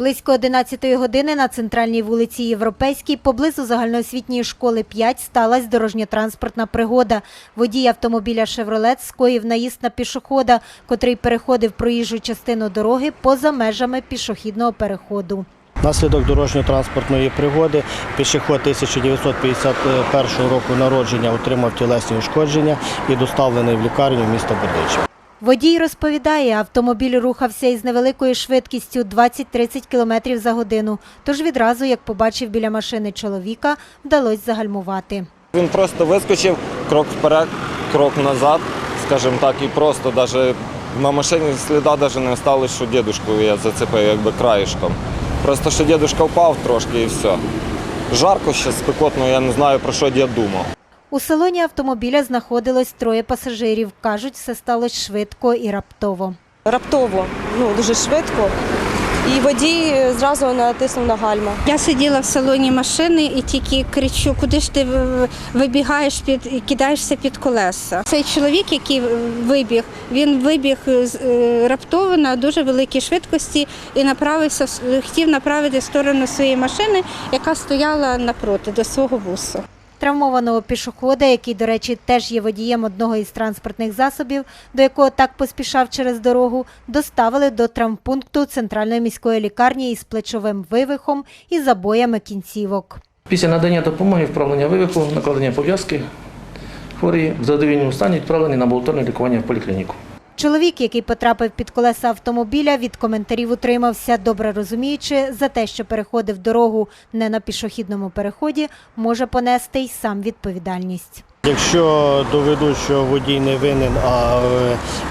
Близько 11 години на центральній вулиці Європейській поблизу загальноосвітньої школи 5 сталася дорожньо-транспортна пригода. Водій автомобіля «Шевролет» скоїв наїзд на пішохода, котрий переходив проїжджу частину дороги поза межами пішохідного переходу. Наслідок дорожньо-транспортної пригоди пішоход 1951 року народження отримав тілесні ушкодження і доставлений в лікарню міста Бердичів. Водій розповідає, автомобіль рухався із невеликою швидкістю 20-30 км за годину. Тож відразу, як побачив біля машини чоловіка, вдалося загальмувати. Він просто вискочив, крок вперед, крок назад, скажімо так, і просто навіть на машині сліда навіть не осталось, що дідушку я зацепив якби краєшком. Просто що дідушка впав трошки і все. Жарко ще спекотно, я не знаю про що дід думав. У салоні автомобіля знаходилось троє пасажирів. Кажуть, все сталося швидко і раптово. раптово, ну дуже швидко. І водій зразу натиснув на гальма. Я сиділа в салоні машини і тільки кричу, куди ж ти вибігаєш під і кидаєшся під колеса. Цей чоловік, який вибіг, він вибіг з- е, раптово на дуже великій швидкості і направився, хотів направити в сторону своєї машини, яка стояла напроти до свого бусу. Травмованого пішохода, який, до речі, теж є водієм одного із транспортних засобів, до якого так поспішав через дорогу, доставили до травмпункту центральної міської лікарні із плечовим вивихом і забоями кінцівок. Після надання допомоги, вправлення вивиху, накладення пов'язки, хворі в задовільному стані відправлені на амбулаторне лікування в поліклініку. Чоловік, який потрапив під колеса автомобіля, від коментарів утримався, добре розуміючи, за те, що переходив дорогу не на пішохідному переході, може понести й сам відповідальність. Якщо доведуть, що водій не винен, а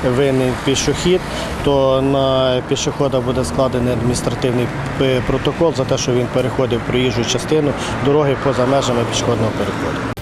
е, винен пішохід, то на пішохода буде складений адміністративний протокол за те, що він переходив проїжджу частину дороги поза межами пішохідного переходу.